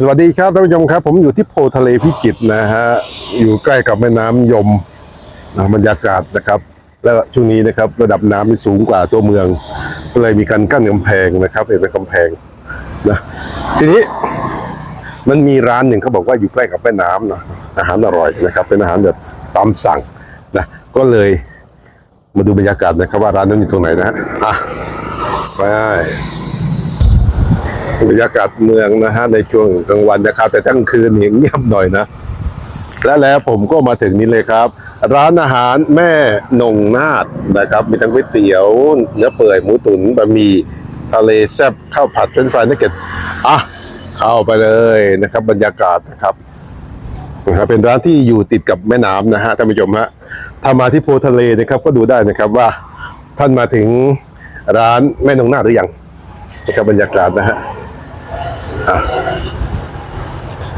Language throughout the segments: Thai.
สวัสดีครับท่านผู้ชมครับ ผมอยู่ที่โพทะเลพิจิตรนะฮะอยู่ใกล้กับแม่น้ำยมนะบรรยากาศนะครับ แล้วช่วงนี้นะครับระดับน้ำมันสูงกว่าตัวเมือง ก็เลยมีการกั้นกำแพงนะครับเห็นเป็นกำแพงนะทีนี้มันมีร้านหนึ่งเขาบอกว่าอยู่ใกล้กับแม่น้ำนะอาหารอร่อยนะครับ เป็นอาหารแบบตามสั่งนะก็เลยมาดูบรรยากาศนะครับว่าร้านนั้นอยู่ตรงไหนนะฮะไป บรรยากาศเมืองนะฮะในช่วงกลางวันนะครับ แต่ทั้งคืนเห็นเงียบหน่อยนะ และแล้วผมก็มาถึงนี่เลยครับ ร้านอาหารแม่นงนาดนะครับ มีทั้งก๋วยเตี๋ยวเนื้อเปื่อยหมูตุ๋นบะหมี่ทะเลแซ่บข้าวผัดเฟรนฟรายนักเก็ตอะเข้าไปเลยนะครับ บรรยากาศนะครับนะครับเป็นร้านที่อยู่ติดกับแม่น้ำนะฮะท่านผู้ชมฮะถ้ามาที่โพทะเลนะครับ ก็ดูได้นะครับว่าท่านมาถึงร้านแม่นงนาดหรือยังนะครับบรรยากาศนะฮะ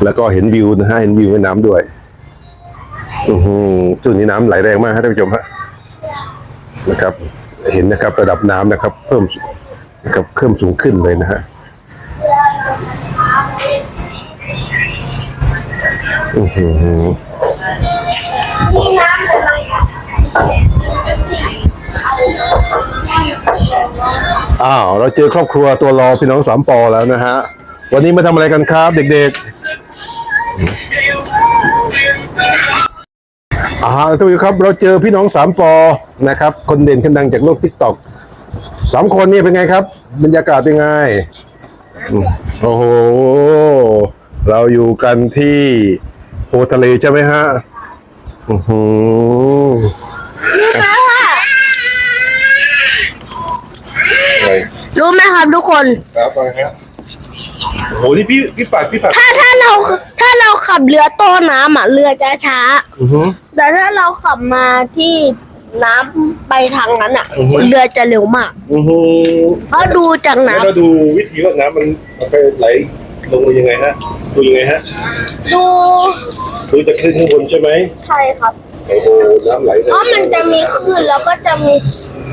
แล้วก็เห็นวิวนะฮะเห็นวิวแม่น้ำด้วยอือหือจุดนี้น้ำไหลแรงมากครับท่านผู้ชมฮะนะครับ เห็นนะครับ ระดับน้ำนะครับ เพิ่มนะครับเพิ่มสูงขึ้นเลยนะฮะอือหืออ้าว เราเจอครอบครัวตัวรอพี่น้องสามปอแล้วนะฮะ วันนี้มาทำอะไรกันครับเด็กๆอาท่านผู้ชมครับ เราเจอพี่น้องสามปอนะครับ คนเด่นคนดังจากโลกทิกตอกสามคนนี่เป็นไงครับ บรรยากาศเป็นไง โอ้โห เราอยู่กันที่โพทะเลใช่ไหมฮะอือหืออะรู้ไหมครับทุกคน ครับไรครับ โอ้โหนี่พี่พี่ปัดพี่ปัดถ้าถ้าเราถ้าเราขับเรือโต้น้ำอะเรือจะช้า อือหือแต่ถ้าเราขับมาที่น้ำไปทางนั้นอะ อือฮึ เรือจะเร็วมาก อือหือเพราะดูจากแล้วน้ำ เราดูวิธีว่าน้ำมันมันไปไหล ลงมายังไงฮะดูยังไงฮะดูดูจากคลื่นข้างบนใช่ไหมใช่ครับโอ้โหน้ำไหลเพราะมันจะมีคลื่นแล้วก็จะมี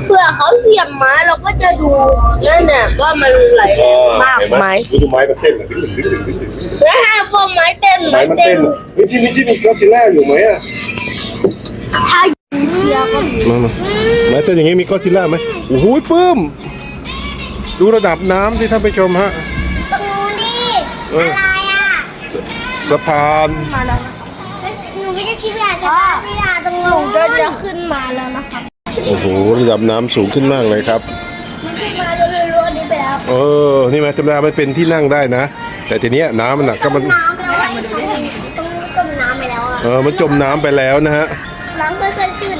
เพื่อเขาเสียบไม้เราก็จะดูนั่นแหละว่ามันไหลอ๋อมากเห็นไหไหมมดูดูไม้มันเต้นอะดึงดึงดึงดึงดึงดึงแล้วถ้าพวกไม้เต้นไม้มันเต้นอะเฮ้ยที่นี่ที่มีก็อดซิลล่าอยู่ไหมอะถ้าเรือก็มีมามาไม้เต้นอย่างงี้มีก็อดซิลล่าไหมโอ้โหปื้มดูระดับน้ำที่ท่านผู้ชมฮะตรงนู้นนี่ เอออะไรอะสะพานมาแล้วหนูไม่ได้คิดว่าจะพี่ดาตรงหนูจะจะขึ้นมาแล้วนะคะโอ้โหระดับน้ำสูงขึ้นมากเลยครับมันขึ้นมาจะเลยรู้อันนี้ไปแล้วเออนี่ไหมธรรมดามันเป็นที่นั่งได้นะ แต่ทีเนี้ยน้ำมันหนักก็มันน้ำแล้วไอ้ตรงตรงต้นน้ำไปแล้วอะเออมันจมน้ำไปแล้วนะฮะน้ำค่อยๆขึ้น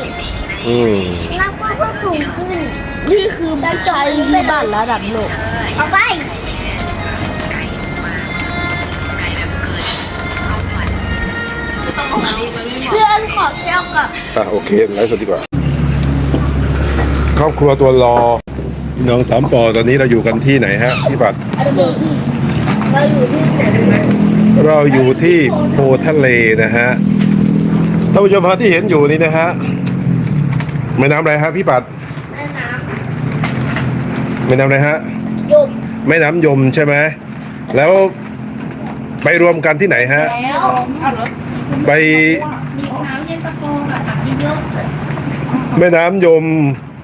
อืมน้ำก็สูงขึ้นนี่คือใบใจที่บ้านระดับโลกเอาไป เพื่อนขอเที่ยวกับอะโอเคไลฟ์สดดีกว่า ครอบครัวตัวรอพี่น้องสามปอตอนนี้เราอยู่กันที่ไหนฮะพี่ปัดเราอยู่ที่ไหนนะเราอยู่ที่โพทะเลนะฮะท่านผู้ชมฮะที่เห็นอยู่นี่นะฮะแม่น้ำอะไรฮะพี่ปัดแม่น้แม่น้ำอะไรฮะำยมแม่น้ำยมใช่ไหมแล้วไปรวมกันที่ไหนฮะแล้วไปมีน้ำเย็นตาโฟ กับผักเยอะแม่น้ำยม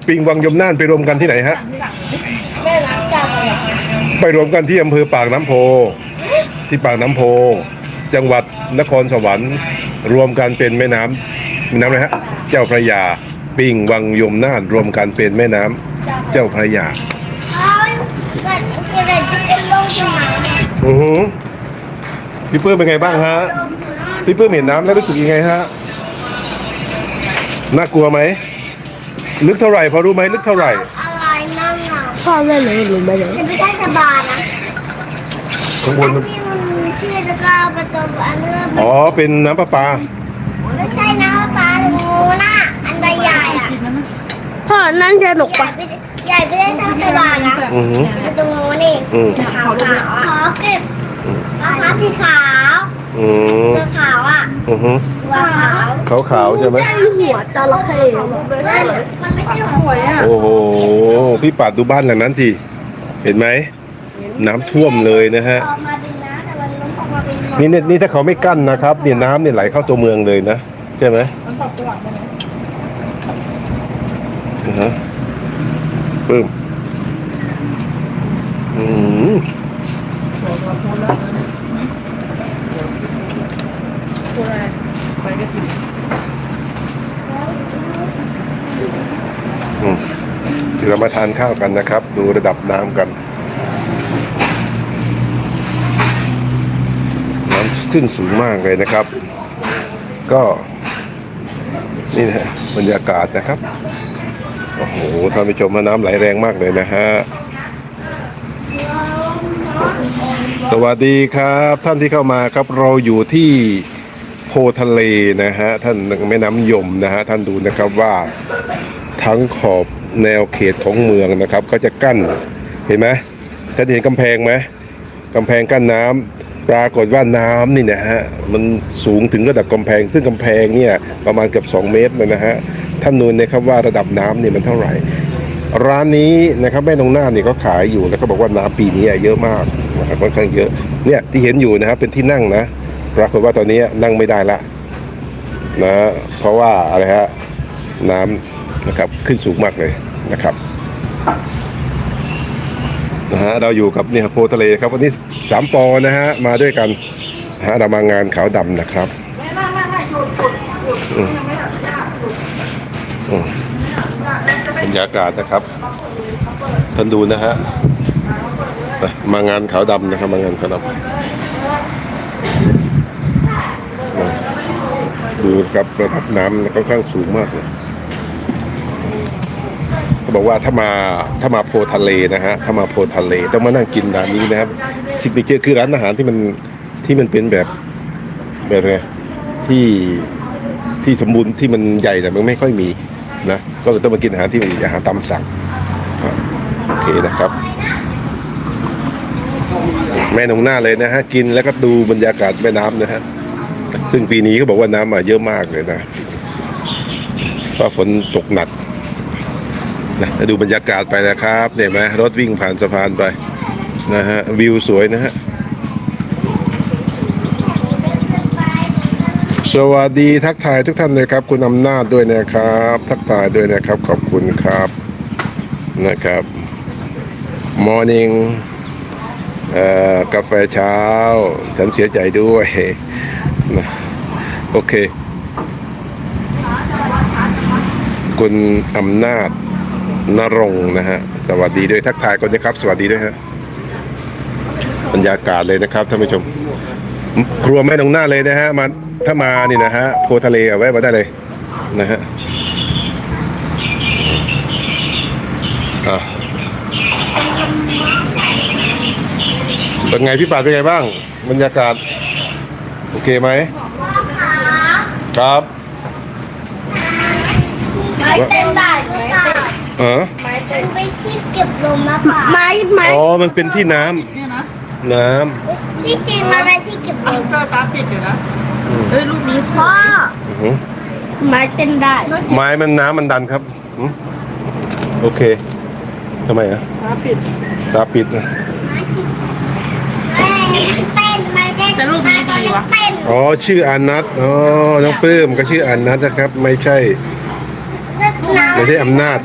ปิงวังยมน่านไปรวมกันที่ไหนฮะ แม่น้ำจำอะไรไปรวมกันที่อำเภอปากน้ำโพ ที่ปากน้ำโพ จังหวัดนครสวรรค์ รวมกันเป็นแม่น้ำแม่น้ำอะไรฮะ เจ้าพระยา ปิงวังยมน่าน รวมกันเป็นแม่น้ำเจ้าพระยาอ้าวเกิดเกิดอะไรที่เป็นโรคสมองอือหือพี่เปิ้มเป็นไงบ้างฮะ พี่เปิ้มเห็นน้ำแล้วรู้สึกยังไงฮะน่ากลัวไหมลึกเท่าไหร่พอรู้ไหมลึกเท่าไหร่อะไรนั่นน่ะพ่อแม่หนูรู้ไหมเนี่ยไม่ใช่สบายนะข้างบนมันที่มันชื่อจะก้าวประตูอันเนื้ออ๋อเป็นน้ำประปาไม่ใช่นะปลางูน่ะอันใหญ่อะพ่อนั่นจะหนุกปะใหญ่ไม่ได้เท่าสบายนะอือหือประตูงูนี่อืมขาวขาวขอเก็บรองเท้าสีขาวอืมเสื้อขาว อะอือหือตัวขาวขาวๆใช่ไหมหัวจระเข้มันไม่ใช่หัวอะโอ้โหพี่ปัดดูบ้านหลังนั้นสิเห็นไหมน้ำท่วมเลยนะฮะออกมาดีนะแต่วันล้มออกมาเป็นนี่เนี่ยนี่ถ้าเขาไม่กั้นนะครับเนี่ยน้ำเนี่ยไหลเข้าตัวเมืองเลยนะใช่ไหมมันปรับตัวใช่ไหมนะฮะปึ้มอืม ตัวอะไรไปก็ติด อืม เรามาทานข้าวกันนะครับ ดูระดับน้ำกัน น้ำขึ้นสูงมากเลยนะครับ ก็นี่นะบรรยากาศนะครับ โอ้โหท่านผู้ชมน้ำไหลแรงมากเลยนะฮะสวัสดีครับ ท่านที่เข้ามาครับเราอยู่ที่โพทะเลนะฮะท่านแม่น้ำยมนะฮะท่านดูนะครับว่าทั้งขอบ แนวเขตของเมืองนะครับ ก็จะกั้นเห็นไหมท่านเห็นกำแพงไหมกำแพงกั้นน้ำปรากฏว่าน้ำนี่นะฮะมันสูงถึงระดับกำแพง ซึ่งกำแพงเนี่ยประมาณเกือบ2 เมตรเลยนะฮะท่านนูนนะครับว่าระดับน้ำเนี่ยมันเท่าไหร่ ร้านนี้นะครับแม่นงหน้าเนี่ยก็ขายอยู่แล้วก็บอกว่าน้ำปีนี้เยอะมากนะครับค่อนข้างเยอะเนี่ยที่เห็นอยู่นะครับเป็นที่นั่งนะปรากฏว่าตอนนี้นั่งไม่ได้ละนะเพราะว่าอะไรฮะน้ำ นะครับ ขึ้นสูงมากเลยนะครับนะฮะเราอยู่กับเนี่ยโพทะเลครับวันนี้สามปอนะฮะมาด้วยกันฮะเรามางานขาวดำนะครับไม่ไม่ไม่ไม่หยุดหยุดหยุดไม่หยุดยากหยุดบรรยากาศนะครับท่านดูนะฮะมางานขาวดำนะครับ มางานขาวดำดูครับระดับน้ำค่อนข้างสูงมากเลย บอกว่าถ้ามาถ้ามาโพทะเลนะฮะถ้ามาโพทะเลต้องมานั่งกินร้านนี้นะครับซิกเนเจอร์คือร้านอาหารที่มันที่มันเป็นแบบแบบไงที่ที่สมบูรณ์ที่มันใหญ่แต่มันไม่ค่อยมีนะก็เลยต้องมากินอาหารที่มันอาหารตามสั่งโอเคนะครับ แม่นงหน้าเลยนะฮะกินแล้วก็ดูบรรยากาศแม่น้ำนะฮะซึ่งปีนี้เขาบอกว่าน้ำมาเยอะมากเลยนะเพราะฝนตกหนัก นะดูบรรยากาศไปนะครับเนี่ยเห็นไหมรถวิ่งผ่านสะพานไปนะฮะวิวสวยนะฮะสวัสดีทักทายทุกท่านเลยครับคุณอำนาจด้วยนะครับ ทักทายด้วยนะครับขอบคุณครับนะครับ morning เอ่อกาแฟเช้า ฉันเสียใจด้วยนะโอเค คุณอำนาจ นรงนะฮะสวัสดีด้วยทักทายก่อนนะครับ สวัสดีด้วยฮะบรรยากาศเลยนะครับท่านผู้ชม ครัวแม่ตรงหน้าเลยนะฮะมาถ้ามานี่นะฮะโพทะเลเอาไว้มาได้เลยนะฮะเป็นไงพี่ป่าเป็นไงบ้าง บรรยากาศ โอเคไหมครับไม้เต้นได้หรือเปล่าเออไม้เต้นเป็นที่เก็บลมมะพร้าวไม้ไม้อ๋อมันเป็นที่น้ำเนี่ยนะน้ที่จริงมันเป็นที่เก็บลอะมเจอตาปิดอยู่นะำอืมเอ้ยรูปนี้สพ่วอยอือหือไม้เต้นได้ไม้มันน้ำมันดันครับอืมโอเคทำไมอะตาปิด ตาปิดนะแม่เต้นไม้เต้นแต่รูปนี้ดีวะเต้นอ๋อชื่ออันนัทอ๋อน้องปลื้มก็ชื่ออันนัทนะครับ ไม่ใช่ไม่ใช่อำนาจ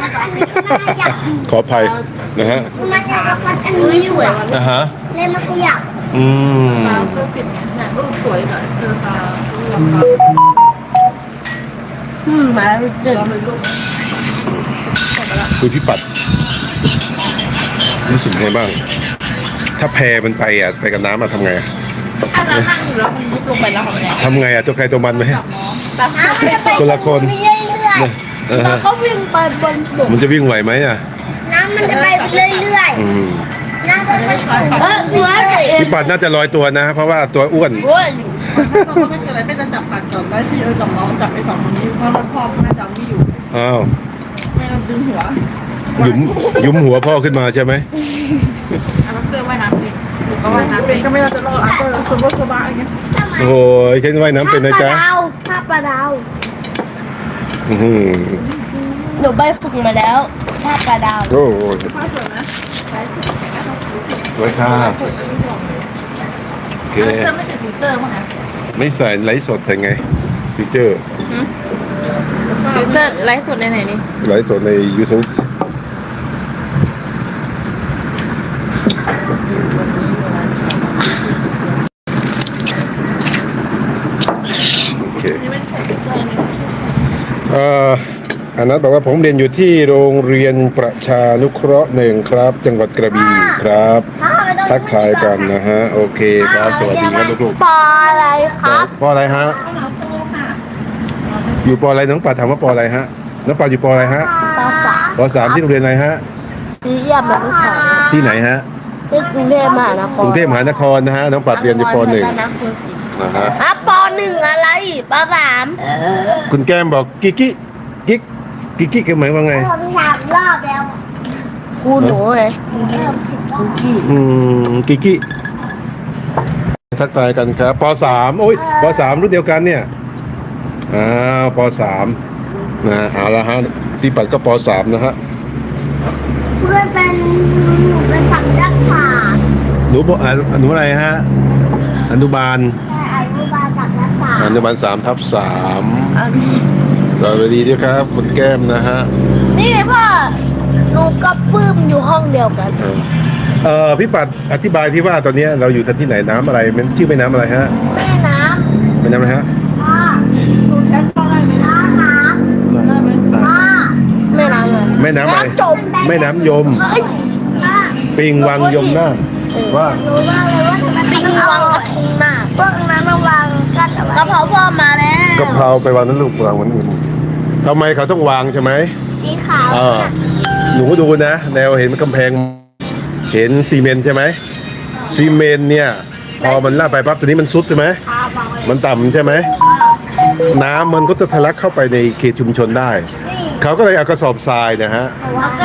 ขออภัยนะฮะมันจะกระพัดอันนี้สวยอะฮะเลยมาขยับอืมตาเธอปิดเนี่ยรูปสวยหน่อยเธอตาอืมมาแล้วเจอเราเป็นรูปคุยพี่ปัดรู้สึกไงบ้าง ถ้าแพมันไปอะไปกับน้ำมาทำไงอะถ้าเรานั่งอยู่แล้วมันยุบลงไปแล้วทำไงทำไงอะตัวใครตัวมันไหมแต่คนละคนเรื่อยเออๆ แล้วก็วิ่งไปบนบกมันจะวิ่งไหวไหมอะ น้ำมันจะไปเรื่อยอืมๆ น้ำมันไปเออหัวตัวเองพี่ปัดน่าจะลอยตัวนะ เพราะว่าตัวอ้วน โอ้ยเขาไม่เกิดอะไรไม่จะจับปัดก่อนแล้วที่เออกับน้องจับไปสองคนนี้เพราะรถพ่อน่าจะไม่อยู่อ้าวไม่ต้องดึงหัวหยุมหยุมหัวพ่อขึ้นมาใช่ไหมเอาเสื้อว่ายน้ำดิก็ว่ายน้ำเป็นก็ไม่น่าจะรอดอะก็สบายสบายอย่างเงี้ยโอ้ยฉันว่ายน้ำเป็นนะจ๊ะถ้าปลาดาว อื้อหือหนูใบฝึกมาแล้วถ้าปลาดาวโอ้ยผ้าสวยไหมสวยค่ะเคแล้วเธอไม่ใส่ฟิลเตอร์มั้งนะไม่ใส่ไลฟ์สดใส่ไงฟิเจอร์ฟิลเตอร์ไลฟ์สดในไหนนี่ไลฟ์สดใน YouTube โอเค นี่ไม่ได้ใส่ฟิลเตอร์นี่ เอ่อ อันนั้นบอกว่าผมเรียนอยู่ที่โรงเรียนประชานุเคราะห์หนึ่งครับ จังหวัดกระบี่ครับพ่อไม่ต้องทักทายกันนะฮะโอเคครับสวัสดีครับลูกปออะไรครับๆปออะไรฮะอยู่ปออะไรน้องปัดถามว่าปออะไรฮะน้องปัดอยู่ปออะไรฮะปอสามปอสามที่โรงเรียนอะไรฮะสีเยี่ยมเลยค่ะที่ไหนฮะที่กรุงเทพมหานครกรุงเทพมหานครนะฮะน้องปัดเรียนอยู่ปหนึ่งนะฮะอะปอหนึ่งอะไรปอสามคุณแก้มบอกกิ๊กกิ๊กกิ๊ก กิ๊กกิ๊กคือหมายว่าไง เริ่มสามรอบแล้วครูหนูไงเริ่มสิบรอบอืมกิ๊กกิ๊กทักทายกันครับปสามโอ้ยปสามรุ่นเดียวกันเนี่ยอ้าวปสามนะเอาละฮะพี่ปัดก็ปสามนะฮะเพื่อนเป็นหนูเป็นสัมรักษาหนูบอกอ่าหนูอะไรฮะอนุบาล ใช่อนุบาลสัมรักษาอนุบาลสามทับสาม สวัสดีด้วยครับคุณแก้มนะฮะ นี่พ่อหนูกับปื้มอยู่ห้องเดียวกันเออเออพี่ปัดอธิบายที่ว่าตอนนี้เราอยู่กันที่ไหนน้ำอะไรมันชื่อแม่น้ำอะไรฮะแม่น้แม่น้ำอะไรฮะำพ่อคุณแอปเข้าได้ไหมน้ำน้ได้ไหมำพ่อแม่น้ำอะไรแม่น้ำอะไรน้ำจมแม่น้ำยมเฮ้ยพ่อปิงวังยมน่านว่ารู้มากเลยว่าทำไมปิงวางกระทุงหน้าพวกนั้นมาวางกันเอาไว้กระเพราพ่อมาแล้วกะเพราไปวางนั้นลูกวางวันอื่น ทำไมเขาต้องวางใช่ไหมสีขาวเออหนูดูนะ แนวเห็นกำแพง เห็นซีเมนต์ใช่ไหมซีเมนต์เนี่ย พอมันลาดไปปั๊บตัวนี้มันซุดใช่ไหมพาวางไว้มันต่ำใช่ไหมน้ำมันก็จะทะลักเข้าไปในเขตชุมชนได้ เขาก็เลยเอากระสอบทรายนะฮะ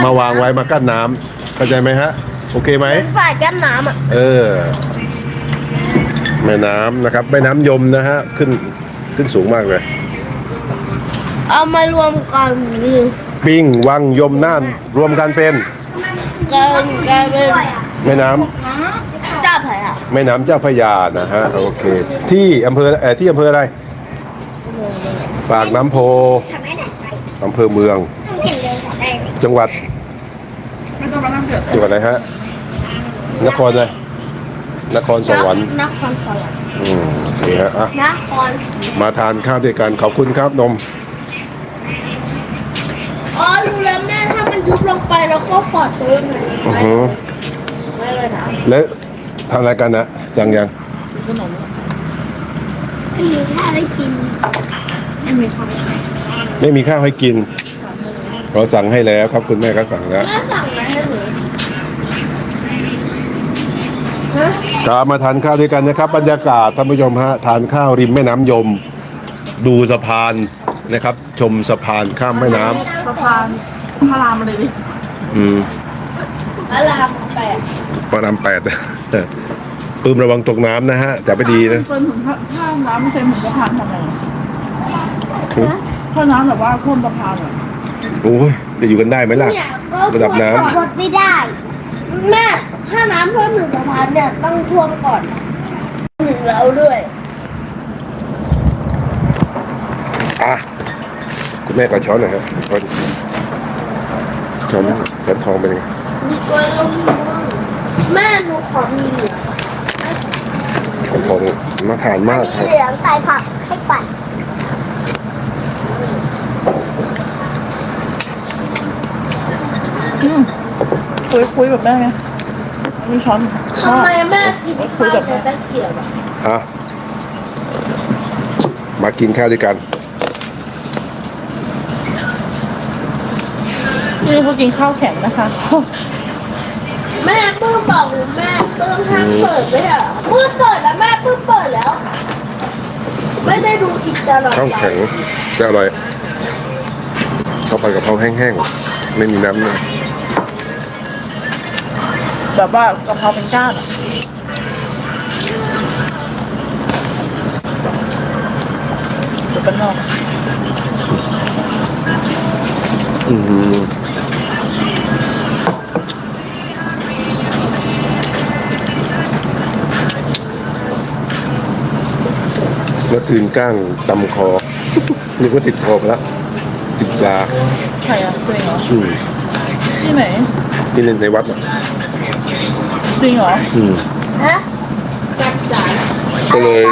มาวางไว้มากั้นน้ำเข้าใจไหมฮะ โอเคไหมเป็นฝ่ายกั้นน้ำอะ เออ แม่น้ำนะครับ แม่น้ำยมนะฮะ ขึ้นขึ้นสูงมากเลย เอามารวมกันนี่ปิงวังยมน่านรวมกันเป็นกันกลายเป็นแม่น้ำเจ้าแผลอะแม่น้ำเจ้าพระยานะฮะโอเค ที่อำเภอเออที่อำเภออะไรปากน้ำโพทำให้ไหนไปอำเภอเมืองทำเห็นเลยค่ะแดงจังหวัดไม่ต้องมานั่งเดือดจังหวัดอะไรฮะนครอะไรนครสวรรค์นครสวรรค์อืมโอเคฮะอะนครมาทานข้าวด้วยกันขอบคุณครับนม ถ้ามันยุบลงไปแล้วก็กอดตัวหน่อยอือฮึไม่เลยนะและทานอะไรกันนะสั่งยังขนมไม่มีข้าวได้กินไม่มีความไม่มีข้าวให้กินเราสั่งให้แล้วครับคุณแม่ก็สั่งแล้วแม่สั่งมาให้หนูครับมาทานข้าวด้วยกันนะครับ บรรยากาศท่านผู้ชมฮะทานข้าวริมแม่น้ำยม ดูสะพานนะครับ ชมสะพานข้ามแม่น้ำสะพาน พระรามมาเลยดิอืมพระรามแปดพระรามแปดปืมระวังตกน้ำนะฮะจะไปดีนะเป็นถึงถ้าน้ำไม่เต็มถึงสะพานทำไงถ้าน้ำแบบว่าท่วมสะพานอะโอ้ยจะอยู่กันได้ไหมล่ะเนี่ยก็ระดับน้ำรถไม่ได้ แม่ถ้าน้ำท่วมถึงสะพานเนี่ยต้องท่วมก่อนถึงเราด้วยอะคุณแม่ก็ช้อนหน่อยครับ ช้อนช้อนช้อนทองไปเลยมีกล้วยลูกแม่หนูขอมีเหลืองช้อนทองน่าทานมากคมีรับเหลืองใส่ผักให้ปั่นคุยคุยแบบแม่ไงมีช้อนทำไมแม่กินข้าวใช้ตะเกียบอะอะมากินข้าวด้วยกัน นี่เขากินข้าวแข็งนะคะแม่ปื้มบอกหนูแม่ปื้มห้ามเปิดไม่เหรอปื้มเปิดแล้วแม่ปื้มเปิดแล้ว ไม่ได้ดูอีกตลอดข้าวแข็งจะอร่อยข้าวผัดกะเพราแห้งๆไม่มีน้ำเลยแบบว่ากะเพราเป็นก้านอะจะเป็นนอกอือหือเมื่ คืนก้างตำคอ นึกว่าติดคอไปแล้วติดปลาใครอะตัวเองเหรออืมที่ไหนที่เล่นในวัดอะจริงเหรออืมฮะจัดสรรก็เลย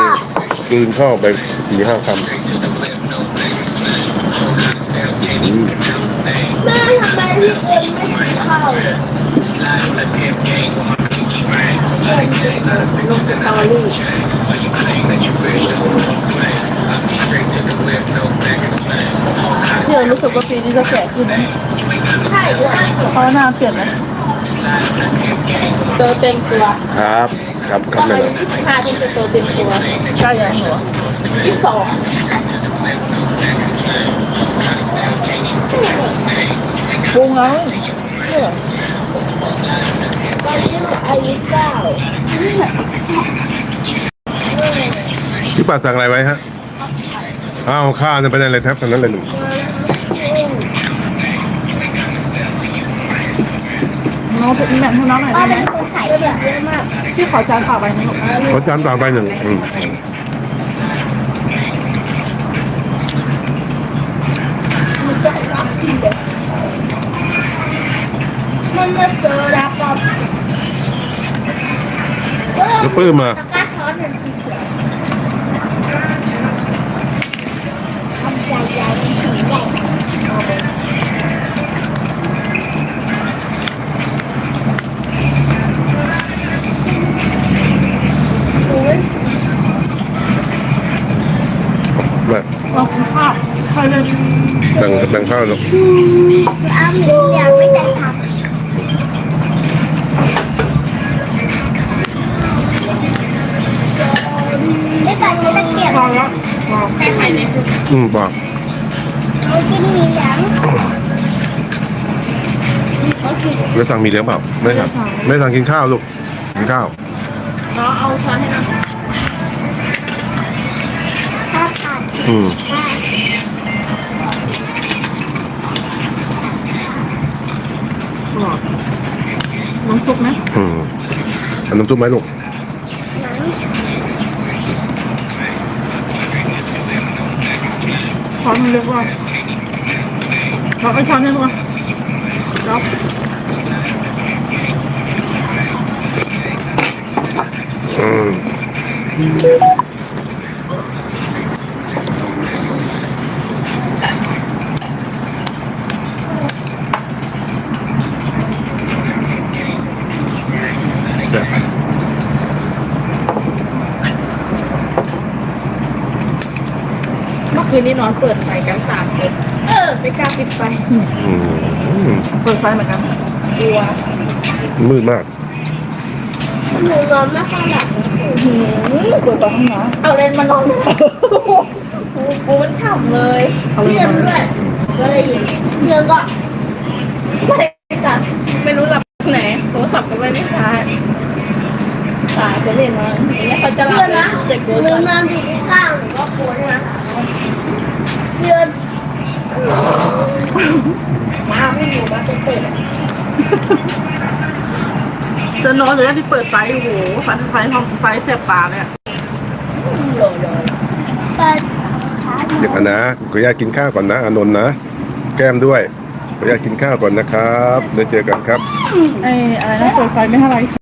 กลืนเข้าไปสี่ห้าคำอืมแม่ทำไมพี่เอ็มไม่กินข้าว เลยลงสตอรี่ที่เรารู้สึกว่าปีนี้จะแก่ขึ้นนะใช่ใช่เพราะว่าหน้าเปลี่ยนไหมโตเต็มตัวครับครับคตรัอบนแม่อายุยี่สิบห้าที่จะโตเต็มตัวใกล้ยังหัวยี่สิบสองปรุงแล้วเนี่ยต อนนี้หนูอายุเก้าพี่ป่าสั่งอะไรไว้ฮะ อ้าวข้าวเนี่ยไปได้เลยครับตอนนั้นเลยหนึ่งน้องเป็นแม่ให้น้องหน่อยป้าได้ไหมเป็นคนขายแบบเยอะมากพี่ขอจานเปล่าไปนะลูกขอจานต่างไปหนึ่งอืมมันจะรับทีเดียวมันมาเจอแล้วก็แล้วปื้มมาตะกร้าช้อน เป็นสีเขียวทำใหญ่ๆเป็นสีใหญ่มาเอากินข้าวใครเลยสั่งสั่งข้าวเนาะอ้ามดูยังไม่ได้ ส่ใช้ตะเกียบพอแล้วพอแค่ไข่ในสุดอืมป่ะเอากินหมีหยังแล้วสั่งมีเลี้ยงเปล่าไม่สั่งไม่สั่งกินข้าวลูกกินข้าวน้องเอาช้อนให้น้องข้าวผัดอืมหลอดน้ำซุปไหมอืมเอาน้ำซุปไหมลูก ช้อนมันเรียกว่าเราไปช้อนให้ลูกรับอืม นนี้นอนเปิดไฟกันสามคนเออไม่กล้าปิดไฟอืมเปิดไฟเหมือนกันกลัวมืดมากหนูนอนไม่ค่อยหลับเปิดไฟห้องน้เอาเลนมานอนกูกูมันฉ่ำเลยำเอาเรีเลยยนมาด้วยก็เลยเรียนก็ไม่ได้จัดไม่รู้หลับไหนโทรศัพท์ก็ไม่ได้ชาร์จตายไปเล่นมาอย่างเงี้ยเขาจะหลับเรียนเลยนะเด็กกูเรีจะยนมาดีข้างหนูก็โกนนะเรียน มาให้หนูมาเตะจะนอนอยู่แล้วที่เปิดไฟโอ้โหไฟไฟห้องไฟแสบตาเลยอะโดนเลยเปิดช้าเดี๋ยวก่อนนะขออนุญาตกินข้าวก่อนนะอานนท์นะ แก้มด้วยขออนุญาตกินข้าวก่อนนะครับเดี๋ยวเจอกันครับไอ้อะไรนะเปิดไฟไม่เท่าไร